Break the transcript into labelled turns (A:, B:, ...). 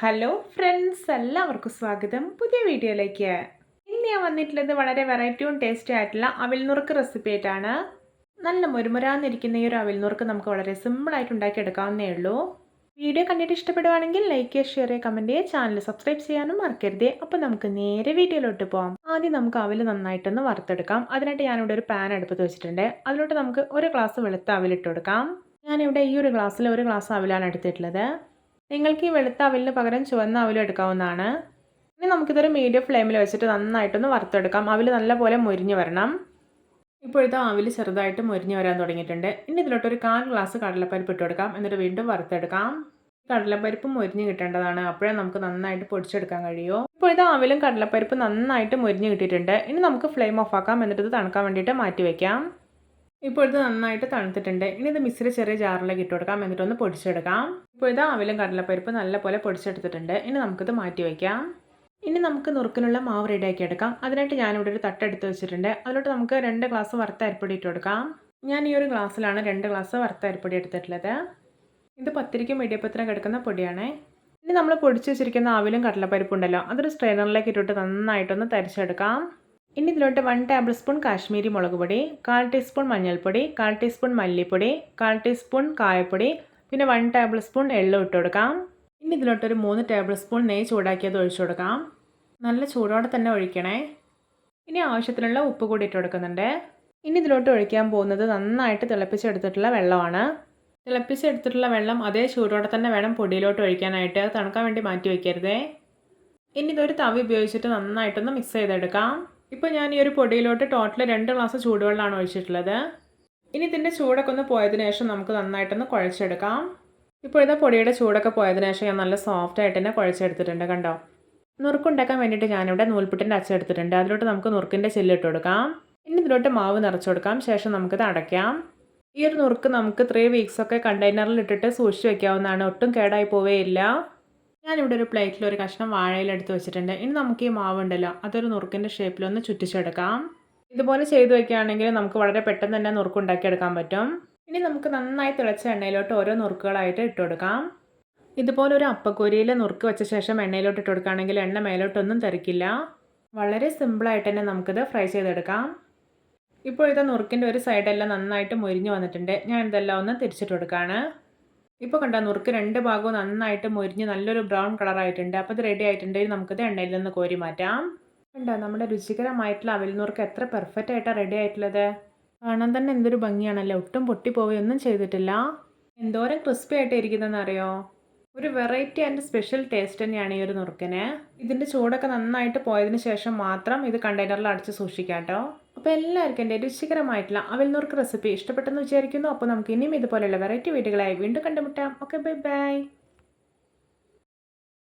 A: Hello friends എല്ലാവർക്കും സ്വാഗതം. പുതിയ വീഡിയോയിലേക്ക്. ഇന്ന് ഞാൻ വന്നിട്ടുള്ളത് വളരെ വെറൈറ്റിയും ടേസ്റ്റി ആയിട്ടുള്ള അവിൽ നുറുക്ക് റെസിപ്പി ആയിട്ടാണ്. നല്ല മുരുമുരാന്നിരിക്കുന്ന ഈ ഒരു അവിൽ നുറുക്ക് നമുക്ക് വളരെ സിമ്പിളായിട്ട് ഉണ്ടാക്കിയെടുക്കാവുന്നേ ഉള്ളൂ. വീഡിയോ കണ്ടിട്ട് ഇഷ്ടപ്പെടുവാണെങ്കിൽ ലൈക്ക് ചെയ്യുക ഷെയർ ചെയ്യുക കമന്റ് ചെയ്യുക ചാനൽ സബ്സ്ക്രൈബ് ചെയ്യാനും മറക്കരുത്. അപ്പോൾ നമുക്ക് നേരെ വീഡിയോയിലോട്ട് പോകാം ആദ്യം നമുക്ക് അവിൽ നന്നായിട്ടൊന്ന് വറുത്തെടുക്കാം. അതിനായിട്ട് ഞാനിവിടെ ഒരു പാൻ അടുപ്പത്ത് വെച്ചിട്ടുണ്ട്. അതിലോട്ട് നമുക്ക് ഒരു ഗ്ലാസ് വെളുത്ത അവിലിട്ട് കൊടുക്കാം. ഞാനിവിടെ ഈ ഒരു ഗ്ലാസ്സിൽ ഒരു ഗ്ലാസ് അവിലാണ് എടുത്തിട്ടുള്ളത്. നിങ്ങൾക്ക് ഈ വെളുത്ത അവലിന് പകരം ചുവന്ന അവലും എടുക്കാവുന്നതാണ്. ഇനി നമുക്കിതൊരു മീഡിയം ഫ്ലെയിമിൽ വെച്ചിട്ട് നന്നായിട്ടൊന്ന് വറുത്തെടുക്കാം. അവൽ നല്ലപോലെ മുരിഞ്ഞ് വരണം. ഇപ്പോഴത്തെ അവൽ ചെറുതായിട്ട് മുരിഞ്ഞ് വരാൻ തുടങ്ങിയിട്ടുണ്ട്. ഇനി ഇതിലോട്ട് ഒരു കാൽ ഗ്ലാസ് കടലപ്പരിപ്പ് ഇട്ട് കൊടുക്കാം. എന്നിട്ട് വീണ്ടും വറുത്തെടുക്കാം. കടലപ്പരിപ്പ് മുരിഞ്ഞ് കിട്ടേണ്ടതാണ്. അപ്പോഴേ നമുക്ക് നന്നായിട്ട് പൊടിച്ചെടുക്കാൻ കഴിയുമോ ഇപ്പോഴത്തെ അവലും കടലപ്പരിപ്പ് നന്നായിട്ട് മുരിഞ്ഞ് കിട്ടിയിട്ടുണ്ട്. ഇനി നമുക്ക് ഫ്ലെയിം ഓഫ് ആക്കാം. എന്നിട്ട് ഇത് തണുക്കാൻ വേണ്ടിയിട്ട് മാറ്റി വയ്ക്കാം ഇപ്പോൾ ഇത് നന്നായിട്ട് തണുത്തിട്ടുണ്ട്. ഇനി ഇത് മിക്സിയിൽ ചെറിയ ജാറിലേക്ക് ഇട്ട് കൊടുക്കാം. എന്നിട്ടൊന്ന് പൊടിച്ചെടുക്കാം. ഇപ്പോൾ ഇത് അവിലും കടലപ്പരിപ്പ് നല്ലപോലെ പൊടിച്ചെടുത്തിട്ടുണ്ട്. ഇനി നമുക്കിത് മാറ്റി വയ്ക്കാം. ഇനി നമുക്ക് നുറുക്കിനുള്ള മാവ് റെഡിയാക്കി എടുക്കാം. അതിനായിട്ട് ഞാനിവിടെ ഒരു തട്ടെടുത്ത് വെച്ചിട്ടുണ്ട്. അതിലോട്ട് നമുക്ക് രണ്ട് ഗ്ലാസ് വറുത്ത അരിപ്പൊടി ഇട്ട് കൊടുക്കാം. ഞാൻ ഈ ഒരു ഗ്ലാസ്സിലാണ് രണ്ട് ഗ്ലാസ് വറുത്ത അരിപ്പൊടി എടുത്തിട്ടുള്ളത്. ഇത് പത്തിരിക്കും ഇടിയപ്പത്തിനും കിടക്കുന്ന പൊടിയാണ്. ഇനി നമ്മൾ പൊടിച്ച് വെച്ചിരിക്കുന്ന ആവിലും കടലപ്പരിപ്പുണ്ടല്ലോ അതൊരു സ്ട്രെയിനറിലേക്ക് ഇട്ടിട്ട് നന്നായിട്ടൊന്ന് തരിച്ചെടുക്കാം. ഇനി ഇതിലോട്ട് വൺ ടേബിൾ സ്പൂൺ കാശ്മീരി മുളക് പൊടി കാൽ ടീസ്പൂൺ മഞ്ഞൾപ്പൊടി കാൽ ടീസ്പൂൺ മല്ലിപ്പൊടി കാൽ ടീസ്പൂൺ കായപ്പൊടി പിന്നെ വൺ ടേബിൾ സ്പൂൺ എള്ളും ഇട്ട് കൊടുക്കാം. ഇനി ഇതിലോട്ടൊരു മൂന്ന് ടേബിൾ സ്പൂൺ നെയ്യ് ചൂടാക്കിയത് ഒഴിച്ചു കൊടുക്കാം. നല്ല ചൂടോടെ തന്നെ ഒഴിക്കണേ. ഇനി ആവശ്യത്തിനുള്ള ഉപ്പ് കൂടി ഇട്ട് കൊടുക്കുന്നുണ്ട്. ഇനി ഇതിലോട്ട് ഒഴിക്കാൻ പോകുന്നത് നന്നായിട്ട് തിളപ്പിച്ചെടുത്തിട്ടുള്ള വെള്ളമാണ്. തിളപ്പിച്ചെടുത്തിട്ടുള്ള വെള്ളം അതേ ചൂടോടെ തന്നെ വേണം പൊടിയിലോട്ട് ഒഴിക്കാനായിട്ട്. തണുക്കാൻ വേണ്ടി മാറ്റി വയ്ക്കരുതേ ഇനി ഇതൊരു തവി ഉപയോഗിച്ചിട്ട് നന്നായിട്ടൊന്ന് മിക്സ് ചെയ്തെടുക്കാം. ഇപ്പോൾ ഞാൻ ഈ ഒരു പൊടിയിലോട്ട് ടോട്ടൽ രണ്ട് ഗ്ലാസ് ചൂടുവെള്ളമാണ് ഒഴിച്ചിട്ടുള്ളത്. ഇനി ഇതിന്റെ ചൂടൊക്കെ ഒന്ന് പോയതിനു ശേഷം നമുക്ക് നന്നായിട്ടൊന്ന് കുഴച്ചെടുക്കാം. ഇപ്പോൾ ഇതാ പൊടിയുടെ ചൂടൊക്കെ പോയതിനു ശേഷം ഞാൻ നല്ല സോഫ്റ്റ് ആയിട്ട് തന്നെ കുഴച്ചെടുത്തിട്ടുണ്ട് കണ്ടോ? നുറുക്കുണ്ടാക്കാൻ വേണ്ടിയിട്ട് ഞാനിവിടെ നൂൽപുട്ടിന്റെ അച്ചെടുത്തിട്ടുണ്ട് അതിലോട്ട് നമുക്ക് നുറുക്കിന്റെ ചെല്ലിട്ട് കൊടുക്കാം. ഇനി ഇതിലോട്ട് മാവ് നിറച്ചു കൊടുക്കാം. ശേഷം നമുക്കിത് അടയ്ക്കാം. ഈ ഒരു നുറുക്ക് നമുക്ക് ത്രീ വീക്സൊക്കെ കണ്ടെയ്നറിൽ ഇട്ടിട്ട് സൂക്ഷിച്ച് വയ്ക്കാവുന്നതാണ് ഒട്ടും കേടായി പോവേയില്ല. ഞാനിവിടെ ഒരു പ്ലേറ്റിൽ ഒരു കഷ്ണം വാഴയിലെടുത്ത് വെച്ചിട്ടുണ്ട്. ഇനി നമുക്ക് ഈ മാവ് ഉണ്ടല്ലോ അതൊരു നുറുക്കിന്റെ ഷേപ്പിലൊന്ന് ചുറ്റിച്ചെടുക്കാം. ഇതുപോലെ ചെയ്തു വയ്ക്കുകയാണെങ്കിൽ നമുക്ക് വളരെ പെട്ടെന്ന് തന്നെ നുറുക്ക് നുറുക്കുണ്ടാക്കിയെടുക്കാൻ പറ്റും. ഇനി നമുക്ക് നന്നായി തിളച്ച എണ്ണയിലോട്ട് ഓരോ നുറുക്കുകളായിട്ട് ഇട്ട് കൊടുക്കാം. ഇതുപോലെ ഒരു അപ്പക്കൂരിയിൽ നുറുക്ക് വെച്ച ശേഷം എണ്ണയിലോട്ട് ഇട്ട് കൊടുക്കുകയാണെങ്കിൽ എണ്ണ മേലോട്ടൊന്നും തെറിക്കില്ല. വളരെ സിമ്പിളായിട്ട് തന്നെ നമുക്കിത് ഫ്രൈ ചെയ്തെടുക്കാം. ഇപ്പോൾ ഇത് നുറുക്കിന്റെ ഒരു സൈഡെല്ലാം നന്നായിട്ട് മുരിഞ്ഞ് വന്നിട്ടുണ്ട്. ഞാൻ ഇതെല്ലാം ഒന്ന് തിരിച്ചിട്ട് കൊടുക്കുകയാണ്. ഇപ്പോൾ കണ്ട നുറുക്ക് രണ്ട് ഭാഗവും നന്നായിട്ട് മുരിഞ്ഞ് നല്ലൊരു ബ്രൗൺ കളറായിട്ടുണ്ട്. അപ്പോൾ ഇത് റെഡി ആയിട്ടുണ്ടെങ്കിൽ നമുക്കിത് എണ്ണയിൽ നിന്ന് കോരി മാറ്റാം. കണ്ടോ നമ്മുടെ രുചികരമായിട്ടുള്ള അവിൽ നുറുക്ക് എത്ര പെർഫെക്റ്റ് ആയിട്ടാണ് റെഡി ആയിട്ടുള്ളത്. കാണാൻ തന്നെ എന്തൊരു ഭംഗിയാണല്ലേ. ഒട്ടും പൊട്ടിപ്പോവുകയൊന്നും ചെയ്തിട്ടില്ല. എന്തോരം ക്രിസ്പി ആയിട്ട് ഇരിക്കുന്നതെന്നറിയോ ഒരു വെറൈറ്റി ആൻഡ് സ്പെഷ്യൽ ടേസ്റ്റ് തന്നെയാണ് ഈ ഒരു നുറുക്കിന്. ഇതിന്റെ ചൂടൊക്കെ നന്നായിട്ട് പോയതിന് ശേഷം മാത്രം ഇത് കണ്ടെയ്നറിൽ അടച്ച് സൂക്ഷിക്കാം കേട്ടോ. അപ്പോൾ എല്ലാവർക്കും എന്റെ രുചികരമായിട്ടുള്ള അവൽ റെസിപ്പി ഇഷ്ടപ്പെട്ടെന്ന് വിചാരിക്കുന്നു. അപ്പോൾ നമുക്ക് ഇനിയും ഇതുപോലെയുള്ള വെറൈറ്റി വീഡിയോകളായി വീണ്ടും കണ്ടുമുട്ടാം. Okay bye bye.